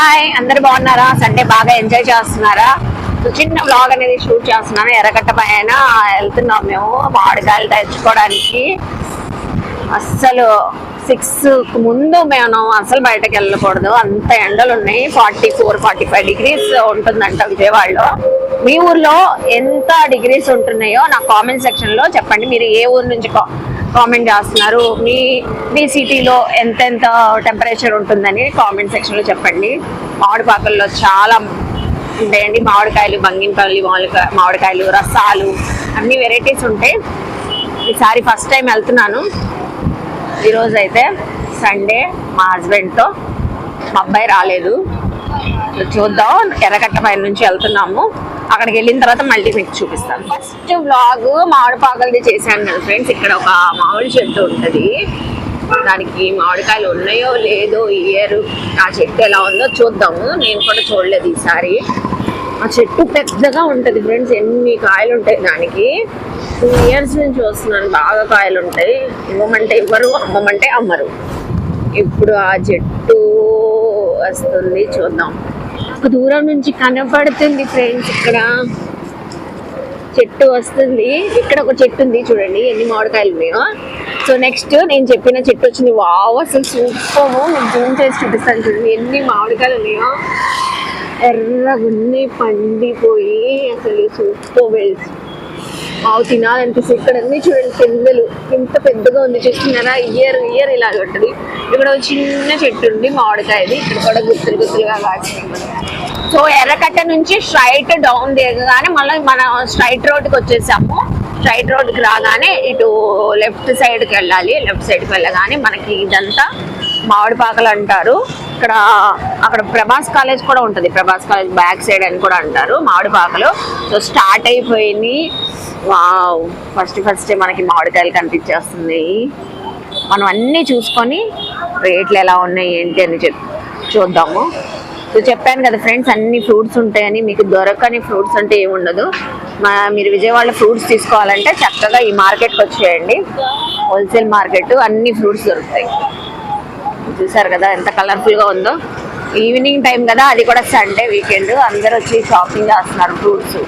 Hi అందరు బాగున్నారా? Sunday బాగా ఎంజాయ్ చేస్తున్నారా? చిన్న వ్లాగ్ అనేది షూట్ చేస్తున్నాను ఎర్రగట్ట పైన వెళ్తున్నాం మేము మామిడికాయలు తెచ్చుకోవడానికి. అస్సలు సిక్స్ ముందు మేము అసలు బయటకు వెళ్ళకూడదు. అంత ఎండలు ఉన్నాయి forty four forty five degrees ఉంటుందంట విజయవాడలో. మీ ఊర్లో ఎంత డిగ్రీస్ ఉంటున్నాయో నా కామెంట్ సెక్షన్లో చెప్పండి. మీరు ఏ ఊరు నుంచి కామెంట్ చేస్తున్నారు. మీ మీ సిటీలో ఎంతెంత టెంపరేచర్ ఉంటుందని కామెంట్ సెక్షన్లో చెప్పండి. మామిడిపాకల్లో చాలా ఉంటాయండి. మామిడికాయలు బంగినపల్లి మామిడికాయ మామిడికాయలు రసాలు అన్ని వెరైటీస్ ఉంటాయి. ఈసారి ఫస్ట్ టైం వెళ్తున్నాను. ఈరోజు అయితే సండే మా హస్బెండ్తో మా అబ్బాయి రాలేదు. చూద్దాం ఎర్రకట్ట పైన నుంచి వెళ్తున్నాము. అక్కడికి వెళ్ళిన తర్వాత మళ్ళీ మీకు చూపిస్తాను. ఫస్ట్ బ్లాగ్ మామిడిపాకలది చేశాను కదా ఫ్రెండ్స్. ఇక్కడ ఒక మామిడి చెట్టు ఉంటుంది. దానికి మామిడికాయలు ఉన్నాయో లేదో ఇయర్ ఆ చెట్టు ఎలా ఉందో చూద్దాము. నేను కూడా చూడలేదు ఈసారి. ఆ చెట్టు పెద్దగా ఉంటుంది ఫ్రెండ్స్. ఎన్ని కాయలు ఉంటాయి దానికి? టూ ఇయర్స్ నుంచి వస్తున్నాను. బాగా కాయలు ఉంటాయి. ఇవ్వమంటే ఇవ్వరు అమ్మమంటే అమ్మరు. ఇప్పుడు ఆ చెట్టు వస్తుంది. చూద్దాం. దూరం నుంచి కనపడుతుంది ఫ్రెండ్స్ ఇక్కడ. చెట్టు వస్తుంది. ఇక్కడ ఒక చెట్టు ఉంది చూడండి ఎన్ని మామిడికాయలు ఉన్నాయో. సో నెక్స్ట్ నేను చెప్పిన చెట్టు వచ్చింది. వావ్ అసలు సూపర్ నేను జూమ్ చేసి చూపిస్తాను చూడండి ఎన్ని మామిడికాయలు ఉన్నాయో. ఎర్రగున్నీ పండిపోయి అసలు సూపర్ వెల్స్ ఆవు తినాలనిపిస్తుంది. ఇక్కడ అన్ని చూడండి కిందలు ఇంత పెద్దగా ఉంది. చూస్తున్నారా ఇయర్ ఇయర్ ఇలా ఉంటుంది. ఇక్కడ ఒక చిన్న చెట్టు ఉంది మామిడికాయది. ఇక్కడ కూడా గుర్తులు గుర్తులుగా కాసింది సో ఎర్రకట్ట నుంచి స్ట్రైట్ డౌన్ దిగగానే మళ్ళీ మన స్ట్రైట్ రోడ్కి వచ్చేసాము. స్ట్రైట్ రోడ్కి రాగానే ఇటు లెఫ్ట్ సైడ్కి వెళ్ళాలి. లెఫ్ట్ సైడ్కి వెళ్ళగానే మనకి ఇదంతా మామిడిపాకలు అంటారు. ఇక్కడ అక్కడ ప్రభాస్ కాలేజ్ కూడా ఉంటుంది. ప్రభాస్ కాలేజ్ బ్యాక్ సైడ్ అని కూడా అంటారు మామిడిపాకలు సో స్టార్ట్ అయిపోయింది. వావ్! ఫస్ట్ ఫస్ట్ మనకి మామిడికాయలు కనిపించేస్తుంది మనం అన్నీ చూసుకొని రేట్లు ఎలా ఉన్నాయి ఏంటి అని చెప్ చూద్దాము. సో చెప్పాను కదా ఫ్రెండ్స్ అన్ని ఫ్రూట్స్ ఉంటాయని మీకు దొరకని ఫ్రూట్స్ అంటే ఏమి ఉండదు. మా మీరు విజయవాడలో ఫ్రూట్స్ తీసుకోవాలంటే చక్కగా ఈ మార్కెట్కి వచ్చేయండి. హోల్సేల్ మార్కెట్ అన్ని ఫ్రూట్స్ దొరుకుతాయి. చూసారు కదా ఎంత కలర్ఫుల్గా ఉందో. ఈవినింగ్ టైం కదా అది కూడా సండే వీకెండ్ అందరూ వచ్చి షాపింగ్ చేస్తున్నారు ఫ్రూట్స్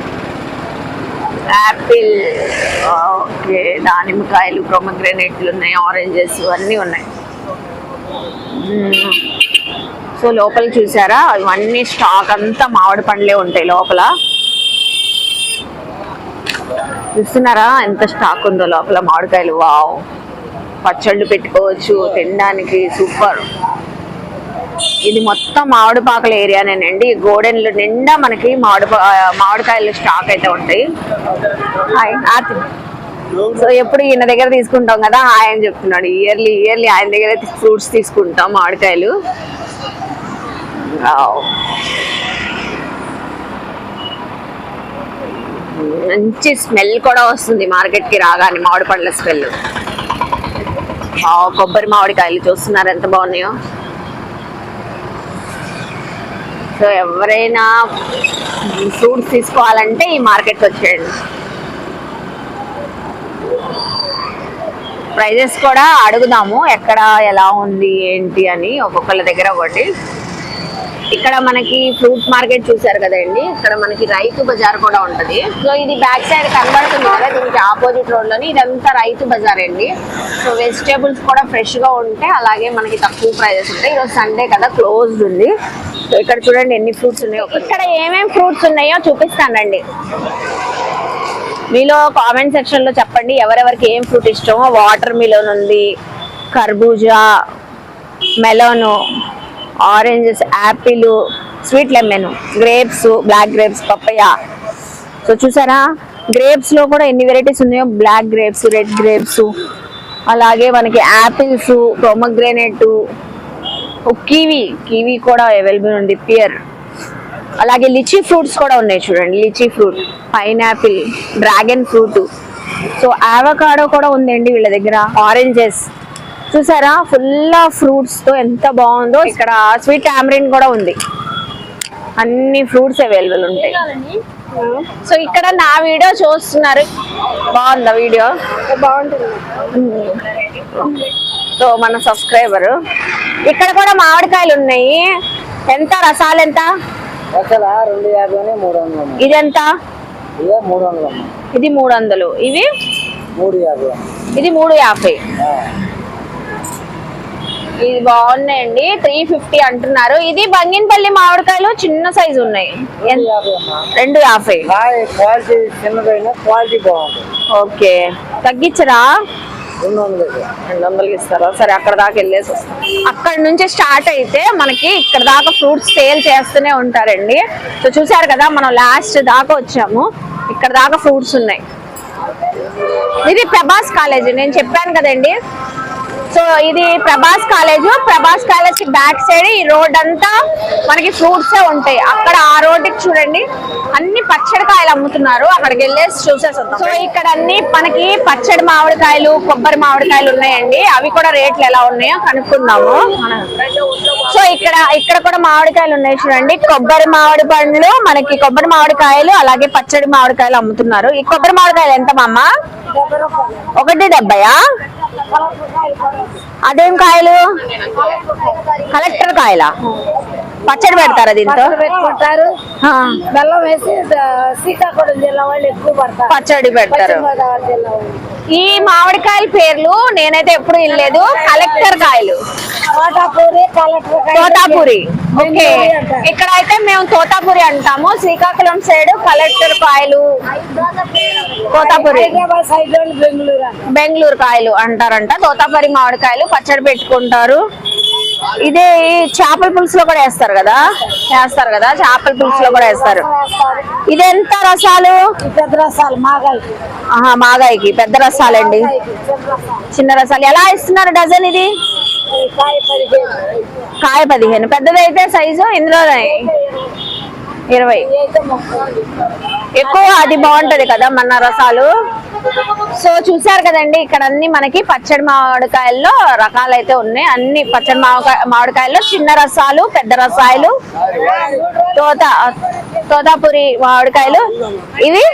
యాపిల్ ఓకే దానిమ్మకాయలు ప్రొమగ్రెనేట్లు ఉన్నాయి ఆరెంజెస్ అన్నీ ఉన్నాయి. సో లోపల చూసారా ఇవన్నీ స్టాక్ అంతా మామిడి పండ్లే ఉంటాయి లోపల. చూస్తున్నారా ఎంత స్టాక్ ఉందో లోపల మామిడికాయలు వావ్. పచ్చళ్ళు పెట్టుకోవచ్చు తినడానికి సూపర్. ఇది మొత్తం మామిడిపాకల ఏరియానేనండి. గోడెన్లు నిండా మనకి మామిడి మామిడికాయలు స్టాక్ అయితే ఉంటాయి. ఆర్తి. సో ఎప్పుడు ఈయన దగ్గర తీసుకుంటాం కదా ఆయన చెప్తున్నాడు. ఇయర్లీ ఇయర్లీ ఆయన దగ్గర ఫ్రూట్స్ తీసుకుంటాం మామిడికాయలు. మంచి స్మెల్ కూడా వస్తుంది మార్కెట్కి రాగానే మామిడి పండ్ల స్మెల్. కొబ్బరి మామిడికాయలు చూస్తున్నారు. ఎంత బాగున్నాయో. సో ఎవరైనా ఫ్రూట్స్ తీసుకోవాలంటే ఈ మార్కెట్కి వచ్చేయండి. ప్రైజెస్ కూడా అడుగుదాము ఎక్కడ ఎలా ఉంది ఏంటి అని ఒక్కొక్కళ్ళ దగ్గర ఒకటి ఇక్కడ మనకి ఫ్రూట్ మార్కెట్ చూసారు కదండి. ఇక్కడ మనకి రైతు బజార్ కూడా ఉంటది. సో ఇది బ్యాక్ సైడ్ కనబడుతుంది కదా దీనికి ఆపోజిట్ రోడ్లోని. ఇదంతా రైతు బజార్ అండి. సో వెజిటేబుల్స్ కూడా ఫ్రెష్గా ఉంటాయి అలాగే మనకి తక్కువ ప్రైజెస్ ఉంటాయి. ఈరోజు సండే కదా క్లోజ్డ్ ఉంది. సో ఇక్కడ చూడండి ఎన్ని ఫ్రూట్స్ ఉన్నాయో. ఇక్కడ ఏమేమి ఫ్రూట్స్ ఉన్నాయో చూపిస్తానండి. మీలో కామెంట్ సెక్షన్లో చెప్పండి. ఎవరెవరికి ఏం ఫ్రూట్ ఇష్టమో. వాటర్ మిలోన్ ఉంది కర్బూజా melon oranges apple sweet lemon grapes black grapes papaya so చూసారా? గ్రేప్స్లో కూడా ఎన్ని వెరైటీస్ ఉన్నాయో? Black grapes red grapes. అలాగే మనకి యాపిల్స్ ప్రొమగ్రెనేట్ కివీ. కివీ కూడా అవైలబుల్ ఉంది పియర్. అలాగే లిచీ ఫ్రూట్స్ కూడా ఉన్నాయి చూడండి lychee fruit pineapple dragon fruit. So avocado కూడా ఉందండి వీళ్ళ దగ్గర ఆరెంజెస్. చూసారా? ఫుల్ ఆఫ్ ఫ్రూట్స్తో ఎంత బాగుందో. ఇక్కడ స్వీట్ టామరిన్ కూడా ఉంది. అన్ని ఫ్రూట్స్ అవైలబుల్ ఉంటాయి. సో ఇక్కడ నా వీడియో చూస్తున్నారు. బాగుందా వీడియో బాగుంటుంది. సో మన సబ్స్క్రైబర్ ఇక్కడ కూడా మామిడికాయలు ఉన్నాయి. ఎంత? రసాలు ఎంత. ఇది ఎంత? ఇదే మూడు వందలు ఇవి? మూడు యాభై. అమ్మా. ఇది మూడు యాభై. ఇది బాగున్నాయండి. త్రీ ఫిఫ్టీ అంటున్నారు. ఇది బంగినపల్లి మామిడికాయలు చిన్న సైజు ఉన్నాయి. రెండు యాభై ఓకే. తగ్గించరా? రెండు వందలకి ఇస్తారా? సరే అక్కడ దాకా వెళ్ళేసి వస్తాం. అక్కడ నుంచి స్టార్ట్ అయితే మనకి ఇక్కడ దాకా ఫ్రూట్స్ సేల్ చేస్తూనే ఉంటారండి. సో చూసారు కదా మనం లాస్ట్ దాకా వచ్చాము. ఇక్కడ దాకా ఫ్రూట్స్ ఉన్నాయి. ఇది ప్రభాస్ కాలేజ్. నేను చెప్పాను కదండి. సో ఇది Prabhas college. Prabhas college back side ఈ రోడ్ అంతా మనకి ఫ్రూట్సే ఉంటాయి. అక్కడ ఆ రోడ్డుకి చూడండి. అన్ని పచ్చడి కాయలు అమ్ముతున్నారు. అక్కడికి వెళ్ళేసి చూసేసి సో ఇక్కడ అన్ని మనకి పచ్చడి మామిడికాయలు కొబ్బరి మామిడికాయలు ఉన్నాయండి. అవి కూడా రేట్లు ఎలా ఉన్నాయో కనుక్కుందాము. సో ఇక్కడ ఇక్కడ కూడా మామిడికాయలు ఉన్నాయి చూడండి. కొబ్బరి మామిడి పండ్లు మనకి కొబ్బరి మామిడికాయలు అలాగే పచ్చడి మామిడికాయలు అమ్ముతున్నారు. ఈ కొబ్బరి మామిడికాయలు ఎంత మామ? ఒకటి డెబ్బయా? అదేం కాయలు? కలెక్టర్ కాయలా? పచ్చడి పెడతారా దీంతో? పెట్టుకుంటారు. బెల్లం వేసి శ్రీకాకుళం జిల్లా వాళ్ళు ఎక్కువ పడతారు. పచ్చడి పెడతారు. ఈ మామిడికాయల పేర్లు నేనైతే ఎప్పుడు వినలేదు. కలెక్టర్ కాయలు. తోటాపూరి తోతాపురి ఓకే. ఇక్కడ అయితే మేము తోతాపురి అంటాము. శ్రీకాకుళం సైడ్ కలెక్టర్ కాయలు. తోతాపురి బెంగళూరు కాయలు అంటారంట. తోతాపరి మామిడికాయలు పచ్చడి పెట్టుకుంటారు. ఇదే చేపల పులుసులో కూడా వేస్తారు కదా? వేస్తారు కదా? చేపల పులుసులో కూడా వేస్తారు. వేస్తారు. ఇది ఎంత రసాలు? పెద్ద రసాలు మాగాయకి ఆహా మాగాయికి. పెద్ద రసాలండి. చిన్న రసాలు. ఎలా ఇస్తున్నారు డజన్ ఇది? కాయ పదిహేను. పెద్దదైతే సైజు ఇందులో ఇరవై. ఎక్కువ అది బాగుంటది కదా మన రసాలు? సో చూసారు కదండి ఇక్కడ అన్ని మనకి పచ్చడి మామిడికాయల్లో రకాలు అయితే ఉన్నాయి. అన్ని పచ్చడి మామిడికాయల్లో చిన్న రసాలు పెద్ద రసాయలు తోత తోతాపురి మామిడికాయలు. ఇవి?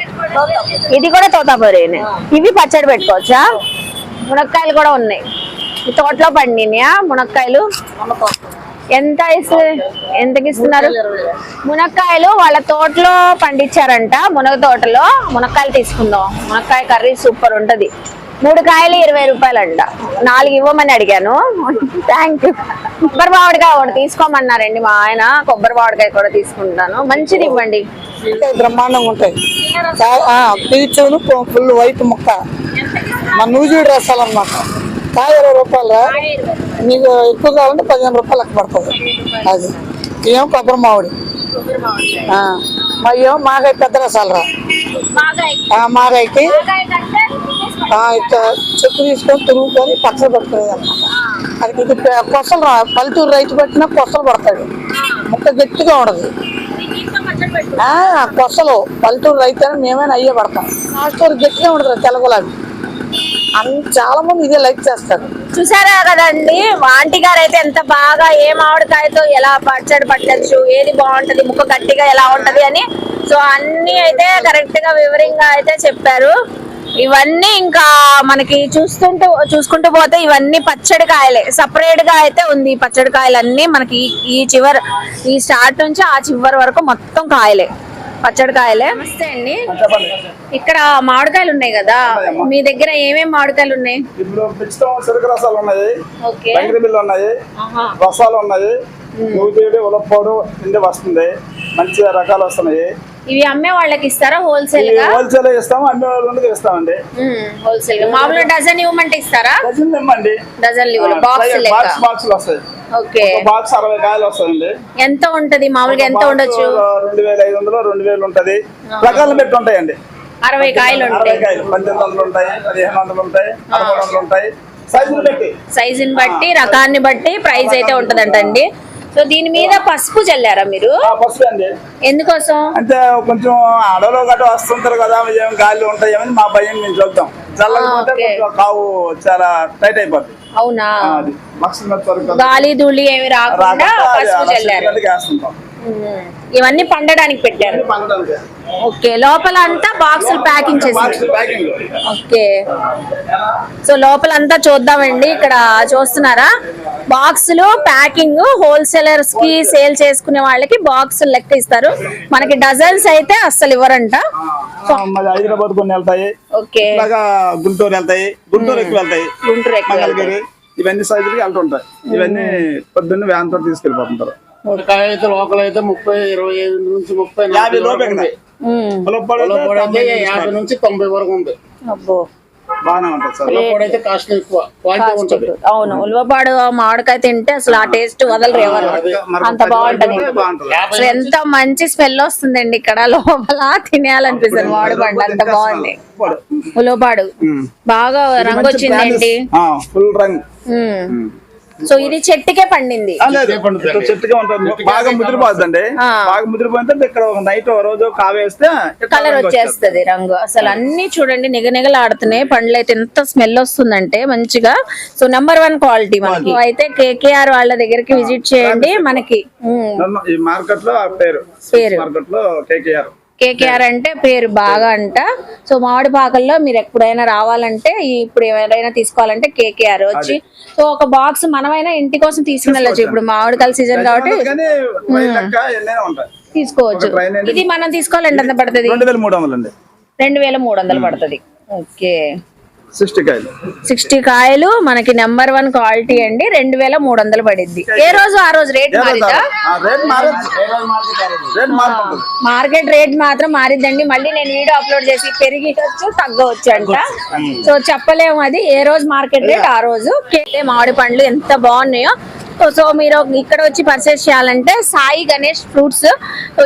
ఇది కూడా తోతాపురి ఇవి పచ్చడి పెట్టుకోవచ్చా? మునక్కాయలు కూడా ఉన్నాయి. తోటలో పండినాయా మునక్కాయలు? ఎంత ఎంతకి ఇస్తున్నారు మునక్కాయలు వాళ్ళ తోటలో పండించారంట మునగ తోటలో మునక్కాయలు తీసుకుందాం. మునక్కాయ కర్రీ సూపర్ ఉంటది. మూడు కాయలు ఇరవై రూపాయలు అంట నాలుగు ఇవ్వమని అడిగాను. థ్యాంక్ యూ కొబ్బరి మామిడికాయ ఒకటి తీసుకోమన్నారండి మా ఆయన. కొబ్బరి మామిడికాయ కూడా తీసుకుంటాను. మంచిది ఇవ్వండి. బ్రహ్మాండంగా ఉంటాయి. పీచును ఫుల్ వైట్ ముక్క. మన నూజివీడు రసాలన్నమాట కాయ ఇరవై రూపాయలు రా. నీకు ఎక్కువ కావాలంటే పదిహేను రూపాయలు లెక్క పడుతుంది. అది. ఏం కొబ్బరి మామిడి? ఏమో మాగాయ పెద్ద రసాలు రా. మాగాయకి? ఇట్లా చెక్కు తీసుకొని తురుగుకొని పచ్చడి పెట్టుకునేది అనమాట అది ఇది కొసలు రా. పల్లెటూరు రైతు పెట్టినా కొసలు పడతాడు. ముక్క గట్టిగా ఉండదు. కొసలు. పల్లెటూరు రైతు అని మేమైనా అయ్యే పడతాం. నాటూరు గట్టిగా ఉండదు తెలగలావి అన్ చాలా మంది ఇదే లైక్ చేస్తారు. చూసారా కదండి? ఆంటీ గారు అయితే ఎంత బాగా ఏ మామిడికాయతో ఎలా పచ్చడి పట్టచ్చు ఏది బాగుంటది ముక్క గట్టిగా ఎలా ఉంటది అని. సో అన్ని అయితే కరెక్ట్గా వివరంగా అయితే చెప్పారు. ఇవన్నీ ఇంకా మనకి చూస్తుంటూ చూసుకుంటూ పోతే ఇవన్నీ పచ్చడి కాయలే సపరేట్గా అయితే ఉంది పచ్చడి కాయలన్నీ మనకి ఈ చివరి ఈ స్టార్ట్ నుంచి ఆ చివరి వరకు మొత్తం కాయలే. పచ్చడి కాయలే నమస్తే అండి. ఇక్కడ మామిడికాయలు ఉన్నాయి కదా. మీ దగ్గర ఏమేమి మామిడికాయలు ఉన్నాయి? ఇప్పుడు పిచ్చితం చెరుకు రసాలు ఉన్నాయి. బిల్లు ఉన్నాయి. రసాలు ఉన్నాయి. నూతిడి ఉలప్పోడు ఇండి వస్తుంది. మంచి రకాలు వస్తున్నాయి. ఇవి అమ్మే వాళ్ళకి ఇస్తారా? హోల్సేల్గా? హోల్సేల్ ఇస్తాము అన్ని వాళ్ళకి ఇస్తామండి. హోల్సేల్గా. మామూలు డజన్ ఇవ్వమంటే ఇస్తారా? డజన్ ఇవ్వండి డజన్ బాక్స్ బాక్స్ బాక్సులు వస్తాయి. ఓకే. ఒక బాక్స్ అరవై కాయలు వస్తాయండి. ఎంత ఉంటది? మామూలుగా ఎంత ఉండొచ్చు? బాక్స్ రెండు వేల ఐదు వందలు రెండు వేలు ఉంటది. రకాలను పెట్టి ఉంటాయండి. అరవై కాయలు ఉంటాయి. పద్దెనిమిది వందలు ఉంటాయి పదిహేను వందలు ఉంటాయి పదమూడు వందలు ఉంటాయి. సైజులు పెట్టి సైజుని బట్టి రకాన్ని బట్టి ప్రైస్ అయితే ఉంటదంటండి. సో దీని మీద పసుపు చల్లారా మీరు? పసుపు అండి. ఎందుకోసం? అంటే కొంచెం అడవిలో గట్ట వస్తుంటారు కదా ఏం గాలి ఉంటాయేమని మా భయం మేము చూద్దాం. చల్లకపోతే ఓకే. కొంచెం కావు చాలా టైట్ అయిపోద్ది. అవునా? గాలి ధూళి ఏమి రాకుండా పసుపు చల్లారు. ఇవన్నీ పండడానికి పెట్టారు. ఓకే లోపల అంతా బాక్సులు ప్యాకింగ్ చేసి బాక్స్ ఓకే. సో లోపలంతా చూద్దామండి. ఇక్కడ చూస్తున్నారా? బాక్సులు ప్యాకింగ్ హోల్సేలర్స్కి సేల్ చేసుకునే వాళ్ళకి బాక్స్ లెక్క ఇస్తారు. మనకి డజన్స్ అయితే అస్సలు ఇవ్వరంట. హైదరాబాద్ కొన్ని వెళ్తాయి. గుంటూరు వెళ్తాయి. గుంటూరు ఎక్కువ వెళ్తాయి. గుంటూరు ఎక్కువ ఇవన్నీ సైజులకి వెళ్తుంటాయి. ఇవన్నీ పొద్దున్న వ్యాన్ తోటి తీసుకెళ్ళిపోతుంటారు. కాయ అయితే లోకల్ అయితే ముప్పై ఇరవై ఐదు నుంచి ముప్పై యాభై లోపు యాభై నుంచి తొంభై వరకు ఉంది. అబ్బో. బాగానే ఉంటుంది సార్. పొలపోడు అయితే కాస్ట్ ఎక్కువ. క్వాలిటీ ఉంటుంది. అవును. ఉల్వపాడు మామిడికాయ తింటే అసలు ఆ టేస్ట్ వదలరు ఎవరు. అంత బాగుంటది. అసలు ఎంత మంచి స్మెల్ వస్తుందండి ఇక్కడ. లోపల తినేయాలనిపిస్తుంది. మామిడి పండు అంత బాగుంది. ఉలవపాడు. బాగా రంగు వచ్చిందండి ఫుల్ రంగ్. ఉమ్. సో ఇది చెట్టుకే పండింది. చెట్టుగా ఉంటుంది బాగా ముదిరిపోతుందండి. బాగా ముదిరిపోతే ఇక్కడ ఒక నైట్ ఒక రోజు కావేస్తే కలర్ వచ్చేస్తది రంగు. అసలు అన్ని చూడండి నిగనిగలాడుతున్నాయి. పండ్లు అయితే ఎంత స్మెల్ వస్తుందంటే మంచిగా. సో నెంబర్ వన్ క్వాలిటీ మనకి. అయితే కేకేఆర్ వాళ్ళ దగ్గరికి విజిట్ చేయండి మనకి. మార్కెట్లో ఆ పేరు. పేరు. మార్కెట్లో కేకేఆర్. కేకేఆర్ అంటే పేరు బాగా అంట. సో మామిడి పాకల్లో మీరు ఎప్పుడైనా రావాలంటే ఇప్పుడు ఎవరైనా తీసుకోవాలంటే కేకేఆర్ వచ్చి సో ఒక బాక్స్ మనమైనా ఇంటి కోసం తీసుకుని వెళ్ళచ్చు ఇప్పుడు మామిడికాయల సీజన్ కాబట్టి తీసుకోవచ్చు? ఇది మనం తీసుకోవాలంటే ఎంత పడుతుంది? రెండు వేల మూడు వందలు పడుతుంది. ఓకే. సిక్స్టీ కాయలు. సిక్స్టీ కాయలు మనకి నెంబర్ వన్ క్వాలిటీ అండి. రెండు వేల మూడు వందలు పడిద్ది ఏ రోజు ఆ రోజు రేట్ మారుతుంది మార్కెట్ రేట్ మాత్రం మారిద్దండి మళ్ళీ నేను వీడియో అప్లోడ్ చేసి పెరిగివచ్చు తగ్గవచ్చు అంట. సో చెప్పలేము అది. ఏ రోజు మార్కెట్ రేట్ ఆ రోజు. మామిడి పండ్లు ఎంత బాగున్నాయో సో- మీరు ఇక్కడ వచ్చి పర్చేస్ చేయాలంటే సాయి గణేష్ ఫ్రూట్స్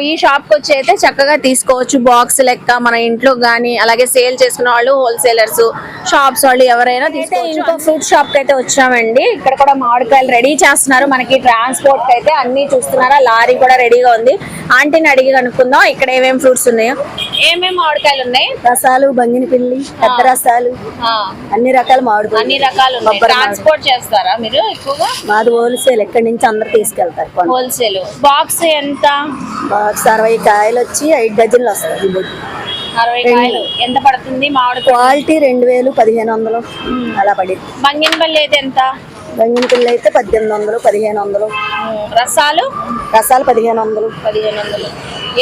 ఈ షాప్కి వచ్చి అయితే చక్కగా తీసుకోవచ్చు. బాక్స్ లెక్క మన ఇంట్లో గానీ అలాగే సేల్ చేసుకునే వాళ్ళు హోల్సేలర్స్ షాప్స్ వాళ్ళు ఎవరైనా తీసుకోవచ్చు. ఇంకో ఫ్రూట్ షాప్కి అయితే వచ్చామండి. ఇక్కడ కూడా మామిడికాయలు రెడీ చేస్తున్నారు. మనకి ట్రాన్స్పోర్ట్ అయితే అన్ని చూస్తున్నారా? లారీ కూడా రెడీగా ఉంది. ఆంటీని అడిగి కనుక్కుందాం. ఇక్కడ ఏమేమి ఫ్రూట్స్ ఉన్నాయో. ఏమేమి మామిడికాయలు ఉన్నాయి? రసాలు బంగిన పిల్లి పెద్ద రసాలు అన్ని రకాల మామిడి అన్ని రకాలు ఉన్నాయి. ట్రాన్స్పోర్ట్ చేస్తారా మీరు ఎక్కువగా? మాది హోల్సేల్ ఎక్కడి నుంచి అందరు తీసుకెళ్తారు హోల్సేల్. బాక్స్ ఎంత? బాక్స్ అరవై కాయలు వచ్చి ఐదు డజన్లు వస్తాయి అరవై కాయలు. ఎంత పడుతుంది మామిడి క్వాలిటీ రెండు వేలు పదిహేను వందలు. అలా పడింది బంగినపల్లి అయితే ఎంత? బంగిన పిల్ల అయితే పద్దెనిమిది వందలు పదిహేను వందలు. రసాలు? రసాలు పదిహేను వందలు. పదిహేను వందలు.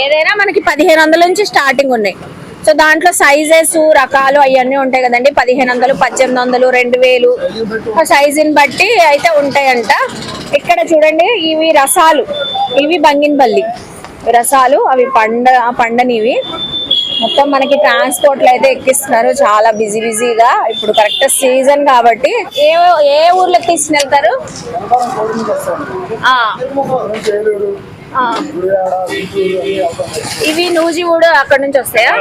ఏదైనా మనకి పదిహేను వందల నుంచి స్టార్టింగ్ ఉన్నాయి. సో దాంట్లో సైజెస్ రకాలు అవన్నీ ఉంటాయి కదండి. పదిహేను వందలు పద్దెనిమిది వందలు రెండు వేలు. ఆ సైజుని బట్టి అయితే ఉంటాయంట. ఇక్కడ చూడండి ఇవి రసాలు. ఇవి బంగినపల్లి. రసాలు అవి పండ పండనివి. మొత్తం మనకి ట్రాన్స్పోర్ట్ అయితే ఎక్కిస్తున్నారు. చాలా బిజీ బిజీగా ఇప్పుడు కరెక్ట్ సీజన్ కాబట్టి. ఏ ఏ ఊర్లోకి తీసుకుని వెళ్తారు ఇవి నూజివూడు అక్కడ నుంచి వస్తాయా?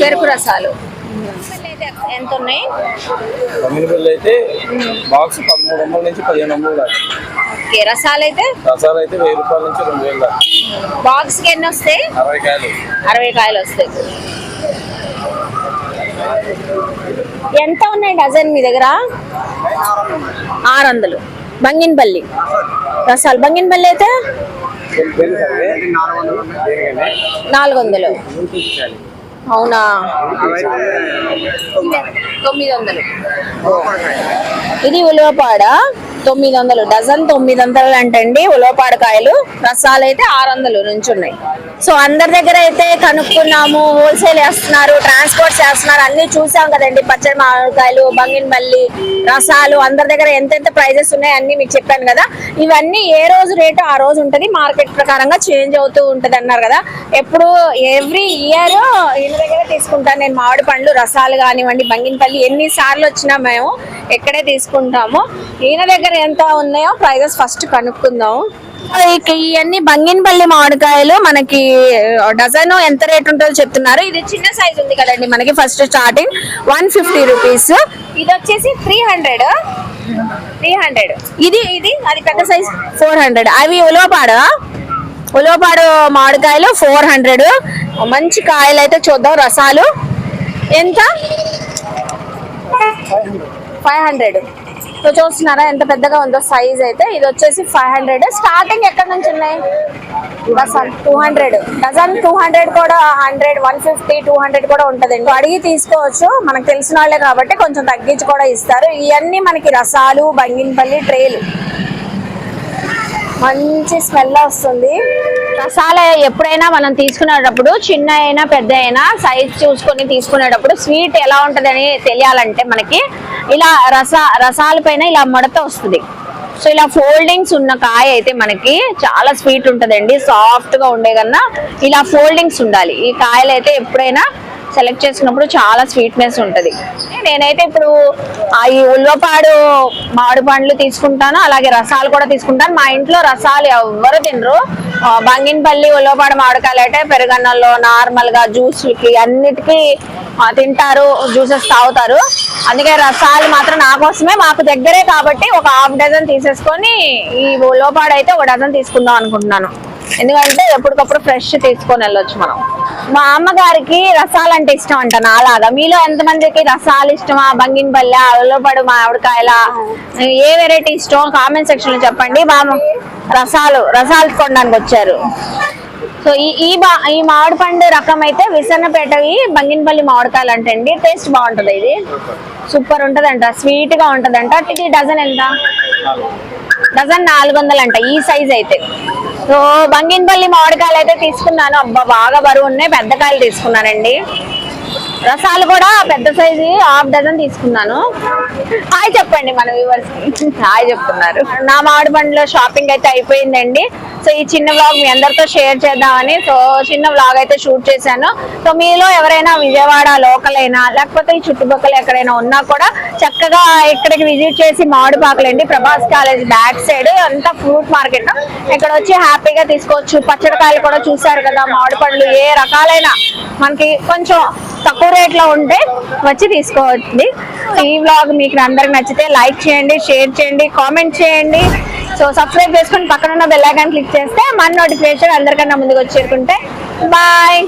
చెరుకు రసాలు. ఎంత ఉన్నాయి అయితే బాక్స్ పదమూడు వందల నుంచి పదిహేను వందలు దాకా. ఓకే రసాలు అయితే రసాలు అయితే వెయ్యి రూపాయల నుంచి రెండు వేలు దాకా. బాక్స్కి ఎన్ని వస్తాయి? అరవై కాయలు. అరవై కాయలు వస్తాయి. ఎంత ఉన్నాయి డజన్ మీ దగ్గర? ఆరు వందలు. బంగినపల్లి. రసాలు బంగినపల్లి అయితే నాలుగు వందలు అవునా? తొమ్మిది వందలు. ఇది ఉలవపాడ? తొమ్మిది వందలు డజన్ తొమ్మిది వందలు అంటండి ఉలవపాడ కాయలు రసాలు అయితే ఆరు వందలు నుంచి ఉన్నాయి సో అందరి దగ్గర అయితే కనుక్కున్నాము హోల్సేల్ వేస్తున్నారు ట్రాన్స్పోర్ట్ చేస్తున్నారు అన్ని చూసాం కదండి. పచ్చడి మామిడికాయలు బంగినపల్లి రసాలు అందరి దగ్గర ఎంతెంత ప్రైజెస్ ఉన్నాయి అన్ని మీకు చెప్పాను కదా. ఇవన్నీ ఏ రోజు రేటు ఆ రోజు ఉంటది. మార్కెట్ ప్రకారంగా చేంజ్ అవుతూ ఉంటది అన్నారు కదా. ఎప్పుడు ఎవ్రీ ఇయర్ ఈయన దగ్గర తీసుకుంటాను. నేను మామిడి పండ్లు రసాలు కానివ్వండి బంగినపల్లి ఎన్ని సార్లు వచ్చినా మేము ఎక్కడే తీసుకుంటాము. ఈయన దగ్గర ఎంత ఉన్నాయో ప్రైజెస్ ఫస్ట్ కనుక్కుందాం. ఇక ఇవన్నీ బంగినపల్లి మామిడికాయలు మనకి డజన్ ఎంత రేట్ ఉంటుందో చెప్తున్నారు. ఇది చిన్న సైజ్ ఉంది కదండి మనకి first starting. One fifty rupees. ఇది వచ్చేసి త్రీ హండ్రెడ్ త్రీ హండ్రెడ్ ఇది ఇది అది పెద్ద సైజ్ ఫోర్ హండ్రెడ్ అవి ఉలవపాడు. ఉలవపాడు మామిడికాయలు ఫోర్ హండ్రెడ్ మంచి కాయలు అయితే చూద్దాం రసాలు. ఎంత? ఫైవ్ హండ్రెడ్ సో చూస్తున్నారా? ఎంత పెద్దగా ఉందో సైజ్ అయితే. ఇది వచ్చేసి ఫైవ్ హండ్రెడ్ స్టార్టింగ్ ఎక్కడ నుంచి ఉన్నాయి? Dozen two hundred dozen two hundred కూడా hundred one fifty two hundred కూడా ఉంటదండి. అడిగి తీసుకోవచ్చు. మనకు తెలిసిన వాళ్ళే కాబట్టి కొంచెం తగ్గించి కూడా ఇస్తారు. ఇవన్నీ మనకి రసాలు బంగినపల్లి ట్రేలు మంచి స్మెల్ వస్తుంది. రసాలు ఎప్పుడైనా మనం తీసుకునేటప్పుడు చిన్న అయినా పెద్ద అయినా సైజ్ చూసుకొని తీసుకునేటప్పుడు స్వీట్ ఎలా ఉంటుందని తెలియాలంటే మనకి ఇలా రస రసాల పైన ఇలా మడత వస్తుంది. సో ఇలా ఫోల్డింగ్స్ ఉన్న కాయ అయితే మనకి చాలా స్వీట్ ఉంటుందండి. సాఫ్ట్గా ఉండే కన్నా ఇలా ఫోల్డింగ్స్ ఉండాలి. ఈ కాయలు అయితే ఎప్పుడైనా సెలెక్ట్ చేసుకున్నప్పుడు చాలా స్వీట్నెస్ ఉంటుంది. నేనైతే ఇప్పుడు ఈ ఉల్వపాడు మామిడి పండ్లు తీసుకుంటాను అలాగే రసాలు కూడా తీసుకుంటాను. మా ఇంట్లో రసాలు ఎవ్వరు తినరు. బంగినపల్లి ఉల్వపాడు మామిడికాయలు అయితే పెరుగన్నంలో నార్మల్గా జ్యూస్లకి అన్నిటికీ తింటారు జ్యూసెస్ తాగుతారు. అందుకే రసాలు మాత్రం నా కోసమే మాకు దగ్గరే కాబట్టి ఒక హాఫ్ డజన్ తీసేసుకొని ఈ ఉల్వపాడు అయితే ఒక డజన్ తీసుకుందాం అనుకుంటున్నాను. ఎందుకంటే ఎప్పటికప్పుడు ఫ్రెష్ తీసుకొని వెళ్ళొచ్చు మనం. మా అమ్మగారికి రసాలు అంటే ఇష్టం అంట నాలాగా మీలో ఎంతమందికి రసాలు ఇష్టమా? బంగినపల్లి అల్లపడు మామిడికాయల? ఏ వెరైటీ ఇష్టం కామెంట్ సెక్షన్లో చెప్పండి. మా అమ్మ రసాలు రసాలు కొనడానికి వచ్చారు. సో ఈ ఈ బా ఈ మామిడి పండు రకం అయితే విసన్నపేటవి బంగినపల్లి మామిడికాయలు అంటండి. టేస్ట్ బాగుంటది ఇది. సూపర్ ఉంటదంట స్వీట్గా ఉంటదంట. ఇది డజన్ ఎంత? డజన్ నాలుగు వందలు అంట ఈ సైజ్ అయితే. సో బంగినపల్లి మామిడికాయలు అయితే తీసుకున్నాను. అబ్బా బాగా బరువు ఉన్నాయి. పెద్ద కాయలు తీసుకున్నానండి. రసాలు కూడా పెద్ద సైజు హాఫ్ డజన్ తీసుకున్నాను. హాయ్ చెప్పండి మన వ్యూవర్స్ హాయ్ చెప్తున్నారు. నా మామిడి బండిలో షాపింగ్ అయితే అయిపోయిందండి. సో ఈ చిన్న వ్లాగ్ మీ అందరితో షేర్ చేద్దామని సో చిన్న వ్లాగ్ అయితే షూట్ చేశాను. సో మీలో ఎవరైనా విజయవాడ లోకల్ అయినా లేకపోతే ఈ చుట్టుపక్కల ఎక్కడైనా ఉన్నా కూడా చక్కగా ఇక్కడికి విజిట్ చేసి మామిడి పాకలండి. ప్రభాస్ కాలేజ్ బ్యాక్ సైడ్ అంతా ఫ్రూట్ మార్కెట్ ఇక్కడ వచ్చి హ్యాపీగా తీసుకోవచ్చు. పచ్చడికాయలు కూడా చూసారు కదా మామిడి పండ్లు. ఏ రకాలైన మనకి కొంచెం తక్కువ రేట్లో ఉంటే వచ్చి తీసుకోవచ్చు ఈ వ్లాగ్ మీకు అందరికి నచ్చితే లైక్ చేయండి షేర్ చేయండి కామెంట్ చేయండి. సో సబ్స్క్రైబ్ చేసుకుని పక్కన ఉన్న బెల్లైకాన్ క్లిక్ చేస్తే మన నోటిఫికేషన్ అందరికన్నా ముందుకు వచ్చి చేరుకుంటే బాయ్.